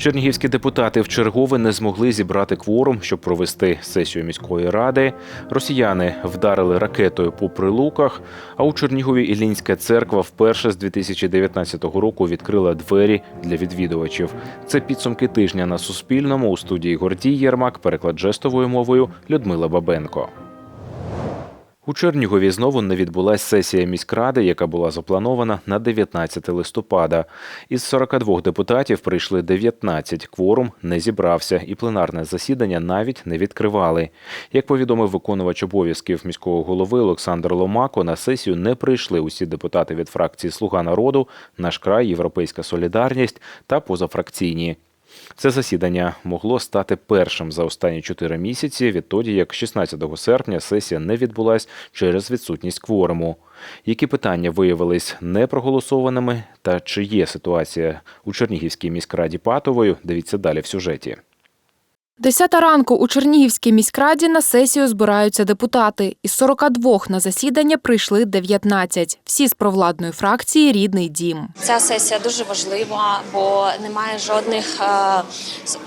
Чернігівські депутати вчергове не змогли зібрати кворум, щоб провести сесію міської ради. Росіяни вдарили ракетою по прилуках. А у Чернігові Іллінська церква вперше з 2019 року відкрила двері для відвідувачів. Це підсумки тижня на Суспільному у студії Гордій Єрмак, переклад жестовою мовою Людмила Бабенко. У Чернігові знову не відбулася сесія міськради, яка була запланована на 19 листопада. Із 42 депутатів прийшли 19. Кворум не зібрався, і пленарне засідання навіть не відкривали. Як повідомив виконувач обов'язків міського голови Олександр Ломако, на сесію не прийшли усі депутати від фракції Слуга народу, наш край, Європейська солідарність та позафракційні. Це засідання могло стати першим за останні чотири місяці, відтоді як 16 серпня сесія не відбулась через відсутність кворуму. Які питання виявились непроголосованими, та чи є ситуація у Чернігівській міськраді патовою? Дивіться далі в сюжеті. Десята ранку у Чернігівській міськраді на сесію збираються депутати. Із 42 на засідання прийшли 19. Всі з провладної фракції «Рідний дім». Ця сесія дуже важлива, бо немає жодних е,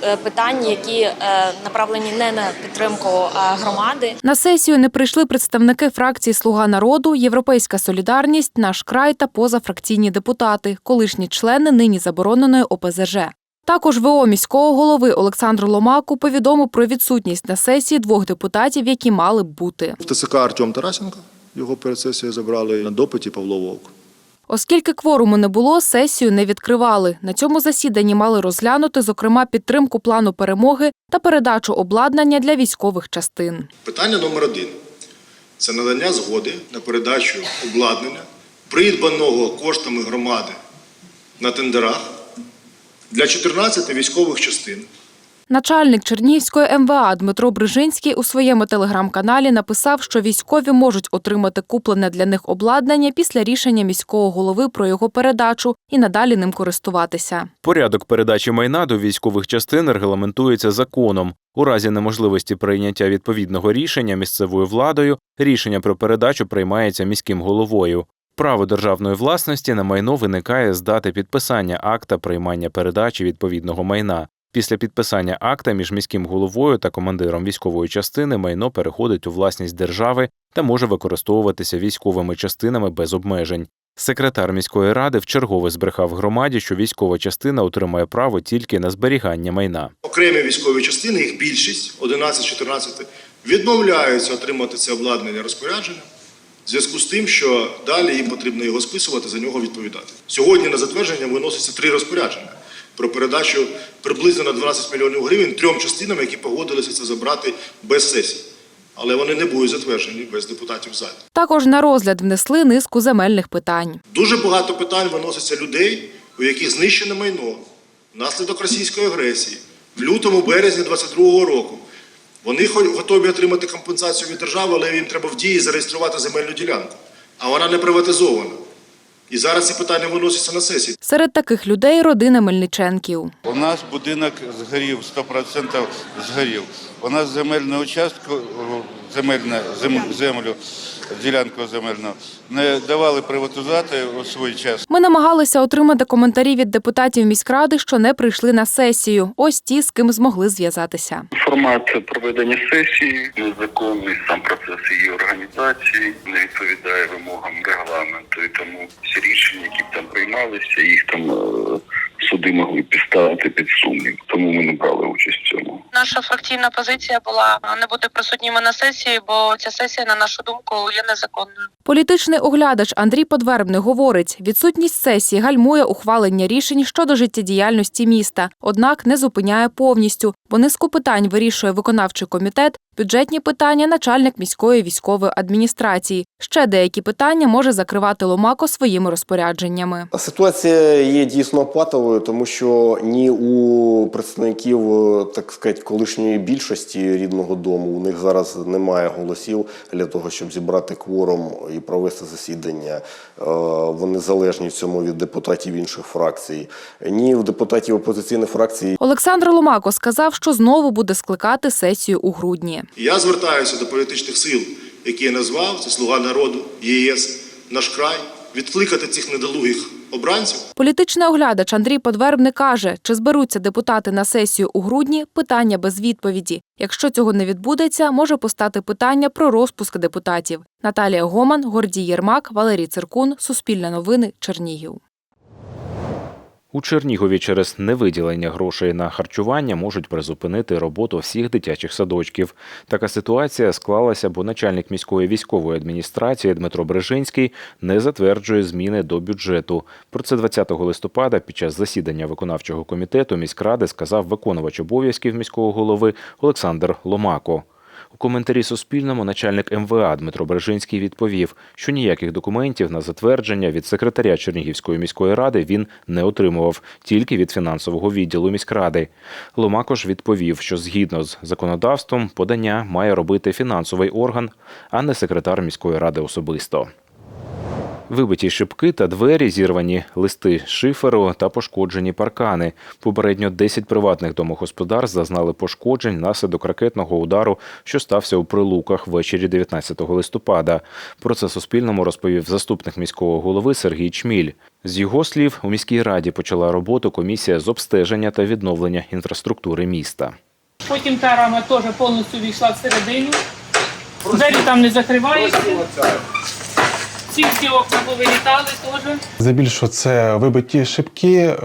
е, питань, які е, направлені не на підтримку громади. На сесію не прийшли представники фракції «Слуга народу», «Європейська солідарність», «Наш край» та позафракційні депутати, колишні члени нині забороненої ОПЗЖ. Також ВО міського голови Олександр Ломаку повідомив про відсутність на сесії двох депутатів, які мали б бути. В ТСК Артем Тарасенко. Його перед сесією забрали на допиті Павло Вовк. Оскільки кворуму не було, сесію не відкривали. На цьому засіданні мали розглянути, зокрема, підтримку плану перемоги та передачу обладнання для військових частин. Питання номер один це надання згоди на передачу обладнання, придбаного коштами громади на тендерах для 14 військових частин. Начальник Чернігівської МВА Дмитро Брижинський у своєму телеграм-каналі написав, що військові можуть отримати куплене для них обладнання після рішення міського голови про його передачу і надалі ним користуватися. Порядок передачі майна до військових частин регламентується законом. У разі неможливості прийняття відповідного рішення місцевою владою рішення про передачу приймається міським головою. Право державної власності на майно виникає з дати підписання акта приймання передачі відповідного майна. Після підписання акта між міським головою та командиром військової частини майно переходить у власність держави та може використовуватися військовими частинами без обмежень. Секретар міської ради вчергове збрехав громаді, що військова частина отримає право тільки на зберігання майна. Окремі військові частини, їх більшість, 11-14, відмовляються отримати це обладнання розпорядження в зв'язку з тим, що далі їм потрібно його списувати, за нього відповідати. Сьогодні на затвердження виноситься три розпорядження про передачу приблизно на 12 мільйонів гривень трьом частинам, які погодилися це забрати без сесії. Але вони не будуть затверджені без депутатів в залі. Також на розгляд внесли низку земельних питань. Дуже багато питань виноситься людей, у яких знищене майно внаслідок російської агресії в лютому березні 22-го року. Вони готові отримати компенсацію від держави, але їм треба в дії зареєструвати земельну ділянку. А вона не приватизована. І зараз ці питання виносяться на сесії. Серед таких людей родина Мельниченків. У нас будинок згорів, 100% згорів. У нас земельну участку, земельна, зем- землю, ділянку земельну не давали приватизувати у свій час. Ми намагалися отримати коментарі від депутатів міськради, що не прийшли на сесію. Ось ті, з ким змогли зв'язатися. Формат проведення сесії незаконний, сам процес її організації не відповідає вимогам регламенту. І тому всі рішення, приймалися, їх там е, могли підставити під сумнів. Тому ми не брали участь в цьому. Наша фракційна позиція була не бути присутніми на сесії, бо ця сесія, на нашу думку, є незаконною. Політичний оглядач Андрій Подвербний говорить, відсутність сесії гальмує ухвалення рішень щодо життєдіяльності міста, однак не зупиняє повністю, бо низку питань вирішує виконавчий комітет, бюджетні питання начальник міської військової адміністрації. Ще деякі питання може закривати Ломако своїми розпорядженнями. Ситуація є дійсно патовою, тому що ні у представників, е, так сказати, колишньої більшості рідного дому у них зараз немає голосів для того, щоб зібрати кворум і провести засідання. Е, Вони залежні в цьому від депутатів інших фракцій. Ні у депутатів опозиційних фракцій Олександр Ломако сказав, що знову буде скликати сесію у грудні. Я звертаюся до політичних сил, які я назвав, це Слуга народу, ЄС, наш край, відкликати цих недолугих обранців. Політичний оглядач Андрій Подвербник каже, чи зберуться депутати на сесію у грудні – питання без відповіді. Якщо цього не відбудеться, може постати питання про розпуск депутатів. Наталія Гоман, Гордій Єрмак, Валерій Циркун, Суспільне новини, Чернігів. У Чернігові через невиділення грошей на харчування можуть призупинити роботу всіх дитячих садочків. Така ситуація склалася, бо начальник міської військової адміністрації Дмитро Брежинський не затверджує зміни до бюджету. Про це 20 листопада під час засідання виконавчого комітету міськради сказав виконувач обов'язків міського голови Олександр Ломако. У коментарі Суспільному начальник МВА Дмитро Брежинський відповів, що ніяких документів на затвердження від секретаря Чернігівської міської ради він не отримував, тільки від фінансового відділу міськради. Ломакош відповів, що згідно з законодавством подання має робити фінансовий орган, а не секретар міської ради особисто. Вибиті шибки та двері, зірвані листи шиферу та пошкоджені паркани. Попередньо 10 приватних домогосподарств зазнали пошкоджень наслідок ракетного удару, що стався у Прилуках ввечері 19 листопада. Про це Суспільному розповів заступник міського голови Сергій Чміль. З його слів, у міській раді почала роботу комісія з обстеження та відновлення інфраструктури міста. Потім та рама теж повністю війшла всередину. Двері там не закриваються. Ці всі окна повилітали теж. Здебільшого це вибиті шибки, е,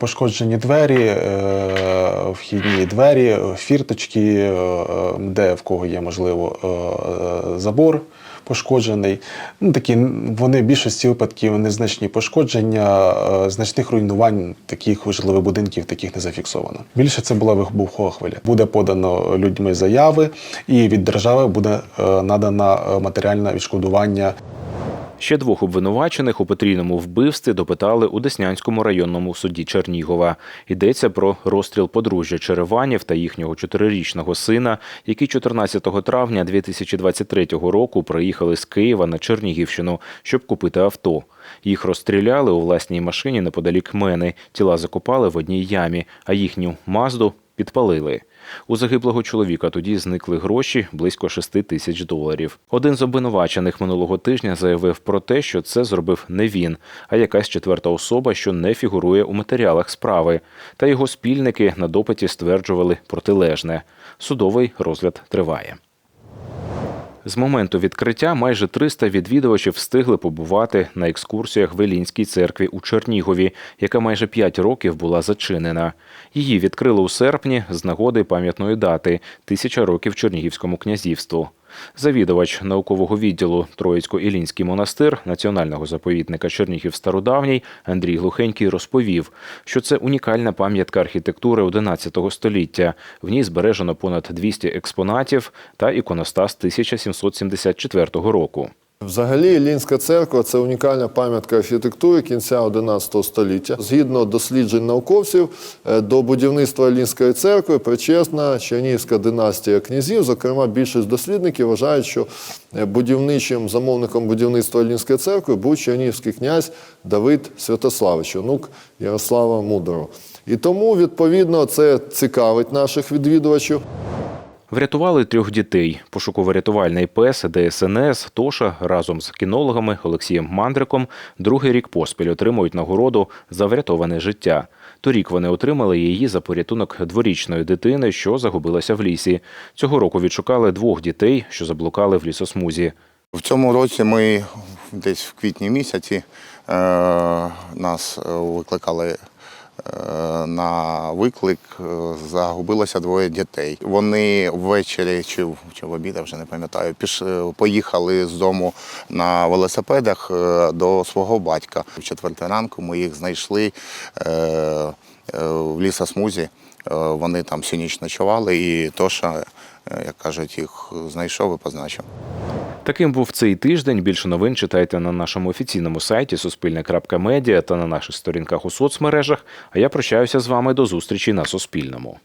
пошкоджені двері, е, вхідні двері, фірточки, е, де в кого є, можливо, забор пошкоджений. Ну, такі, вони в більшості випадків незначні пошкодження, значних руйнувань таких житлових будинків таких не зафіксовано. Більше це була вибухова хвиля. Буде подано людьми заяви, і від держави буде надано е, матеріальне відшкодування Ще двох обвинувачених у потрійному вбивстві допитали у Деснянському районному суді Чернігова. Йдеться про розстріл подружжя Череванів та їхнього чотирирічного сина, які 14 травня 2023 року приїхали з Києва на Чернігівщину, щоб купити авто. Їх розстріляли у власній машині неподалік мене. Тіла закопали в одній ямі, а їхню мазду підпалили. У загиблого чоловіка тоді зникли гроші близько 6 тисяч доларів. Один з обвинувачених минулого тижня заявив про те, що це зробив не він, а якась четверта особа, що не фігурує у матеріалах справи. Та його спільники на допиті стверджували протилежне. Судовий розгляд триває. З моменту відкриття майже 300 відвідувачів встигли побувати на екскурсіях в Елінській церкві у Чернігові, яка майже 5 років була зачинена. Її відкрили у серпні з нагоди пам'ятної дати тисяча років Чернігівському князівству. Завідувач наукового відділу Троїцько-Ілінський монастир Національного заповідника Чернігів Стародавній Андрій Глухенький розповів, що це унікальна пам'ятка архітектури XI століття. В ній збережено понад 200 експонатів та іконостас 1774 року. Взагалі, Іллінська церква це унікальна пам'ятка архітектури кінця XI століття. Згідно досліджень науковців, е, до будівництва Іллінської церкви причесна Чернігівська династія князів. Зокрема, більшість дослідників вважають, що е, будівничим замовником будівництва Іллінської церкви був чернігівський князь Давид Святославич, онук Ярослава Мудрого. І тому, відповідно, це цікавить наших відвідувачів. Врятували трьох дітей. Пошуково-рятувальний пес ДСНС Тоша разом з кінологами Олексієм Мандриком другий рік поспіль отримують нагороду за врятоване життя. Торік вони отримали її за порятунок дворічної дитини, що загубилася в лісі. Цього року відшукали двох дітей, що заблукали в лісосмузі. В цьому році ми десь в квітні місяці е, нас е, викликали на виклик, е, загубилося двоє дітей. Вони ввечері чи, в- чи в обід, вже не пам'ятаю, е, поїхали з дому на велосипедах е, до свого батька. В четвертій ранку ми їх знайшли в лісосмузі. Вони там всю ніч ночували, і Тоша, як кажуть, їх знайшов і позначив. Таким був цей тиждень. Більше новин читайте на нашому офіційному сайті Суспільне.Медіа та на наших сторінках у соцмережах. А я прощаюся з вами до зустрічі на Суспільному.